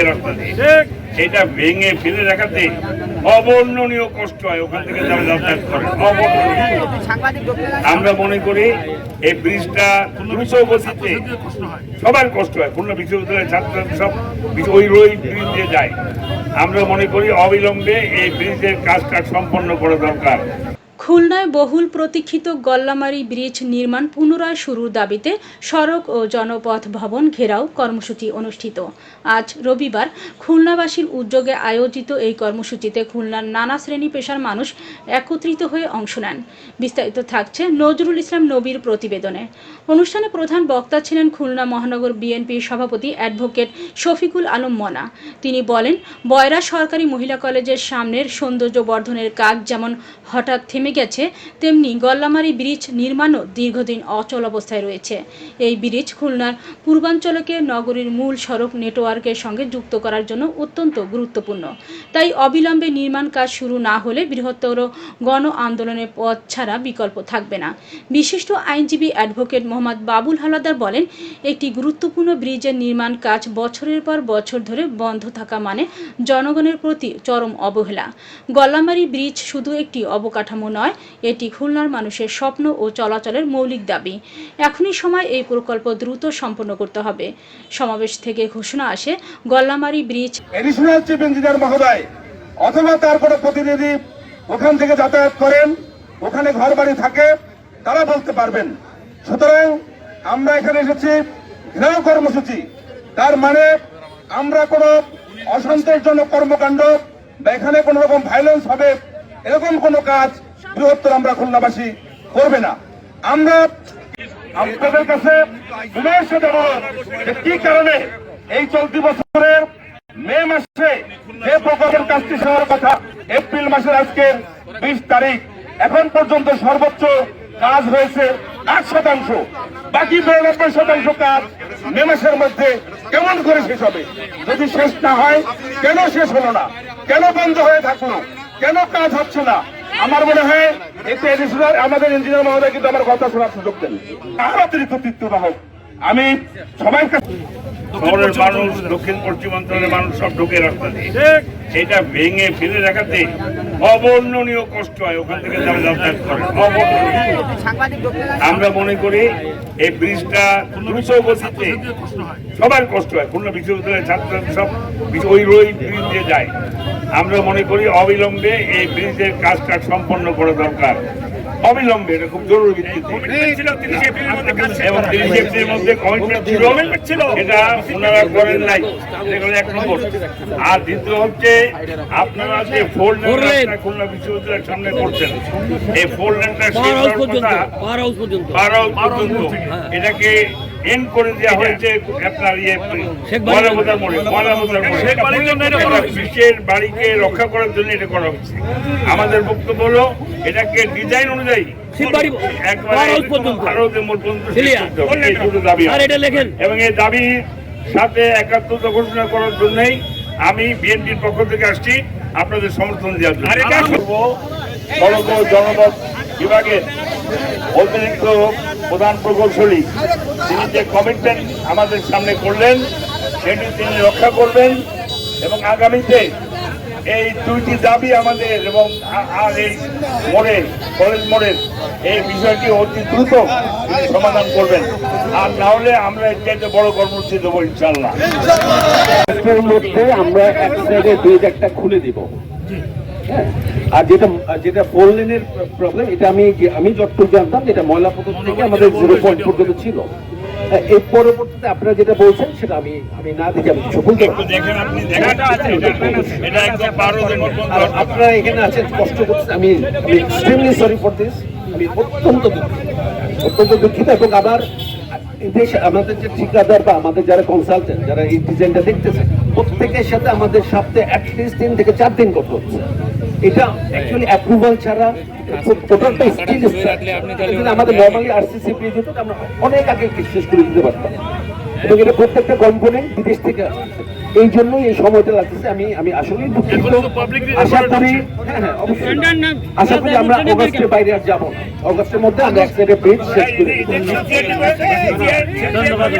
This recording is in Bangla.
রাস্তা দিয়ে এটা ভেঙে ফেলে রাখাতে অবর্ণনীয় কষ্ট হয়, ওখান থেকে যারা যাতায়াত করে আমরা মনে করি এই ব্রিজটা দ্রুত সবার কষ্ট হয়। খুলনা বিশ্ববিদ্যালয়ের ছাত্র সব ওই ওই ব্রিজে যায়। আমরা মনে করি অবিলম্বে এই ব্রিজের কাজটা সম্পন্ন করা দরকার। খুলনায় বহুল প্রতীক্ষিত গল্লামারি ব্রিজ নির্মাণ পুনরায় শুরুর দাবিতে সড়ক ও জনপথ ভবন ঘেরাও কর্মসূচি অনুষ্ঠিত। আজ রবিবার খুলনাবাসীর উদ্যোগে আয়োজিত এই কর্মসূচিতে খুলনার নানা শ্রেণি পেশার মানুষ একত্রিত হয়ে অংশ নেন। বিস্তারিত থাকছে নজরুল ইসলাম নবীর প্রতিবেদনে। অনুষ্ঠানে প্রধান বক্তা ছিলেন খুলনা মহানগর বিএনপির সভাপতি অ্যাডভোকেট শফিকুল আলম মনা। তিনি বলেন, বয়রা সরকারি মহিলা কলেজের সামনের সৌন্দর্য বর্ধনের কাজ যেমন হঠাৎ থেমে গেছে, তেমনি গল্লামারি ব্রিজ নির্মাণও দীর্ঘদিন অচল অবস্থায় রয়েছে। এই ব্রিজ খুলনার পূর্বাঞ্চলকে নগরীর মূল সড়ক নেটওয়ার্কের সঙ্গে যুক্ত করার জন্য অত্যন্ত গুরুত্বপূর্ণ। তাই অবিলম্বে নির্মাণ কাজ শুরু না হলে বৃহত্তর গণ আন্দোলনের পথ ছাড়া বিকল্প থাকবে না। বিশিষ্ট আইনজীবী অ্যাডভোকেট মোহাম্মদ বাবুল হালাদার বলেন, একটি গুরুত্বপূর্ণ ব্রিজের নির্মাণ কাজ বছরের পর বছর ধরে বন্ধ থাকা মানে জনগণের প্রতি চরম অবহেলা। গল্লামারি ব্রিজ শুধু একটি অবকাঠামো নয় এটি খুলনার মানুষের স্বপ্ন ও চলাচলের মৌলিক দাবি। এখনই সময় এই প্রকল্প দ্রুত সম্পন্ন করতে হবে। সমাবেশ থেকে ঘোষণা আসে Gollamari bridge. Additional chief engineer মহোদয়, অথবা তার কোনো প্রতিনিধি ওখান থেকে যাতায়াত করেন, ওখানে ঘর বাড়ি থাকে, তারা বলতে পারবেন। সুতরাং আমরা এখানে এসেছি ঘেরাও কর্মসূচি। তার মানে আমরা কোনো অসন্তোষজনক কর্মকাণ্ড বা এখানে কোনো রকম ভায়োলেন্স হবে, এরকম কোনো কাজ বৃহত্তর আমরা খুলনাবাসী করবে না। আমরা আপনাদের কাছে কি কারণে এই চলতি বছরের মে মাসে যে প্রকল্পের কাজটি হওয়ার কথা, এপ্রিল মাসের আজকে বিশ তারিখ, এখন পর্যন্ত সর্বোচ্চ কাজ হয়েছে আট শতাংশ। বাকি বিরানব্বই শতাংশ কাজ মে মাসের মধ্যে কেমন করে শেষ হবে? যদি শেষ না হয়, কেন শেষ হলো না? কেন বন্ধ হয়ে থাকল? কেন কাজ হচ্ছে না? আমার মনে হয় এতে আমাদের ইঞ্জিনিয়ার মহোদয় কিন্তু আমার কথা শোনার সুযোগ দেন আর অতিরিক্ত তৃতীয় হোক আমি সবাই শহরের মানুষ, দক্ষিণ পশ্চিমাঞ্চলের মানুষ সব ঢোকে রাস্তা দিয়ে। এটা ভেঙে ফেলে রাখাতে অবর্ণনীয় কষ্ট হয়, ওখান থেকে যাতায়াত করে। আমরা মনে করি এই ব্রিজটা দ্রুত গতিতে সবার কষ্ট হয় খুলনা বিশ্ববিদ্যালয়ের ছাত্র সব ওই ওই ব্রিজ দিয়ে যায়। আমরা মনে করি অবিলম্বে এই ব্রিজের কাজটা সম্পন্ন করা দরকার। অবিলম্বে এটা খুব জরুরি ভিত্তিতে। এবং তিরিশ এপ্রিলের মধ্যে কমিটমেন্ট ছিল। এটা ওনারা করেন নাই। এগুলো এক নম্বর। আর দ্বিতীয় হচ্ছে আপনারা যে ফোর খুলনা বিশ্ববিদ্যালয়ের সামনে করছেন এই ফোল্ড হাউস পর্যন্ত বারো পর্যন্ত। এটাকে এন্ড করে দেওয়া হয়েছে আপনার ইয়ে মোড়ে মোড়ে এটা বাড়িকে রক্ষা করার জন্য এটা করা হচ্ছে আমাদের বক্তব্য হলো এটাকে ডিজাইন অনুযায়ী। এই দাবি এবং এই দাবির সাথে একাত্মতা ঘোষণা করার জন্যই আমি বিএনপির পক্ষ থেকে আসছি আপনাদের সমর্থন দেওয়ার জন্য। সড়ক ও জনপথ বিভাগের অতিরিক্ত প্রধান প্রকৌশলী তিনি যে কমিটমেন্ট আমাদের সামনে করলেন, সেটি তিনি রক্ষা করবেন এবং আগামীতে এই দুইটি দাবি আমাদের এবং আর এই মোড়ে কলেজ মোড়ের এই বিষয়টি অতি দ্রুত সমাধান করবেন। আর না হলে আমরা চাইতে বড় কর্মসূচি দেবো ইনশাল্লাহ মধ্যে আমরা এক সাইডে ব্রিজ একটা খুলে দিব। হ্যাঁ? আর যেটা যেটা ফোর লেনের প্রবলেম এটা আমি আমি যতটুকু জানতাম যেটা ময়লা পথর থেকে আমাদের জিরো পয়েন্ট পর্যন্ত ছিল। এর পরবর্তীতে আপনারা যেটা বলছেন সেটা আমি আমি না দিকে আমি কিছু বলতে আপনারা এখানে আছেন কষ্ট করছেন আমি আমি এক্সট্রিমলি সরি ফর দিস আমি অত্যন্ত অত্যন্ত দুঃখিত এবং আবার দেশ আমাদের যে ঠিকাদার বা আমাদের যারা কনসালটেন্ট যারা এই ডিজাইনটা দেখতেছে প্রত্যেকের সাথে আমাদের সপ্তাহে অ্যাটলিস্ট তিন থেকে চার দিন করতে হচ্ছে এটা অ্যাকচুয়ালি অ্যাপ্রুভাল ছাড়া টোটালটা স্কিল আমাদের নর্মালি আরসিসি পেয়ে যেত আমরা অনেক আগে শেষ করে দিতে পারতাম এবং এটা প্রত্যেকটা কম্পোনেন্ট বিদেশ থেকে আসছে এই জন্যই এই সময়টা লাগতেছে আমি আমি আসলেই দুঃখিত আশা করি হ্যাঁ হ্যাঁ অবশ্যই আশা করি আমরা অগস্টের বাইরে আর যাব অগস্টের মধ্যে আমরা এক সাইডে ব্রিজ শেষ করে ধন্যবাদ